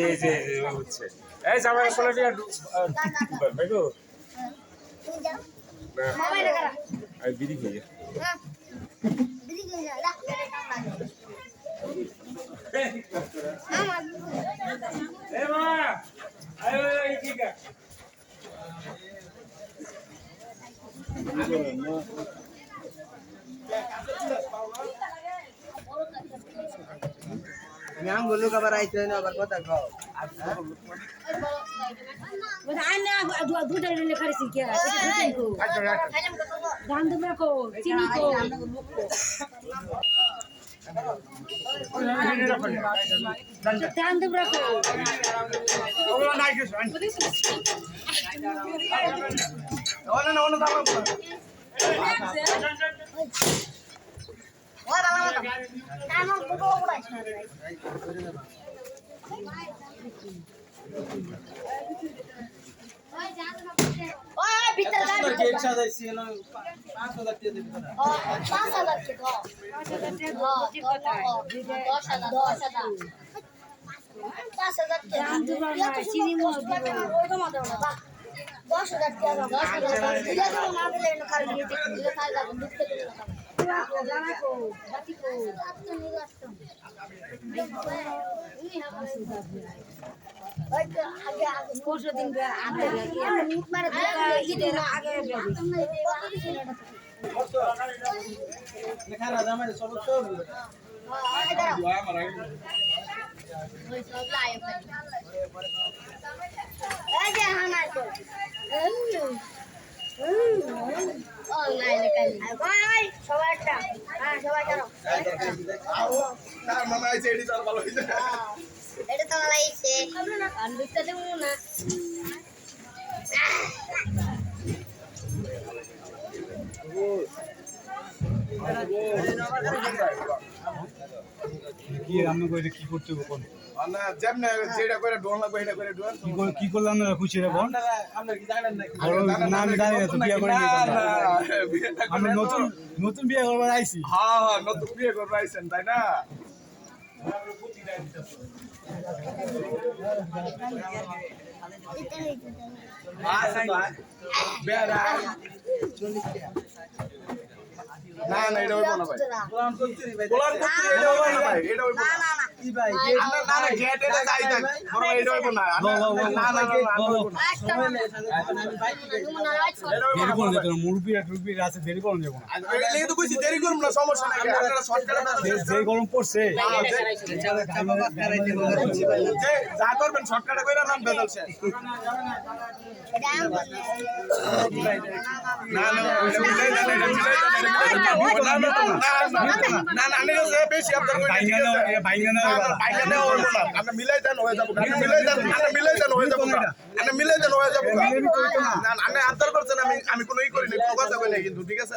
এই যে হচ্ছে। এই জামাই আয় এই ঠিক আছে ম্যাম বলল আবার আইতে না আবার কথা কও ওনা না ওনা দাও দশ হাজার দশ হাজার পরশু দিন আগে ঈদের আগে খানা জামাই সব এটা তো লাইছে আর দিতে দেবো না কি রান্না করে কি করতে হবে কোন না যেমনে করে ডোন লাগবে এটা করে ডোন। কি করে কি করলে আপনারা খুশি রে বোন আপনারা কি জানেন নাকি? না আমি জানি না তো বিয়ে করে না নিয়ে না আমি নতুন নতুন বিয়ে করবার আইছি। হ্যাঁ হ্যাঁ নতুন বিয়ে করবে আইছেন তাই না? বেড়া না না এটা হইব না ভাই। গোলাম করতে এটা হইব না ভাই। এটা হইব না যে- যে গরম পড়ছে যে যা করবেন শর্টকাটে কইরা নাম বেদল শেষ না না না বেশি আপনার আমরা মিলাই দেন হয়ে যাব। মিলাই দেন, মিলাই দেন হয়ে যাব। মিলাই দেন হয়ে আবদার করছেন, আমি- আমি কোনো ই করিনি, কোনো কথা কই নাই কিন্তু, ঠিক আছে?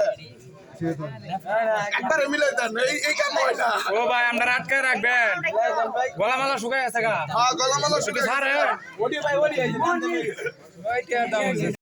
একবারে মিলাই দেন, এই- এই কাম হয় না। ও ভাই আমরা আটকায় রাখবেন। গলা মালা শুকায় আছে গা। হ্যাঁ, গলা মালা শুকিয়ে- স্যার ওডি ভাই, ওডি,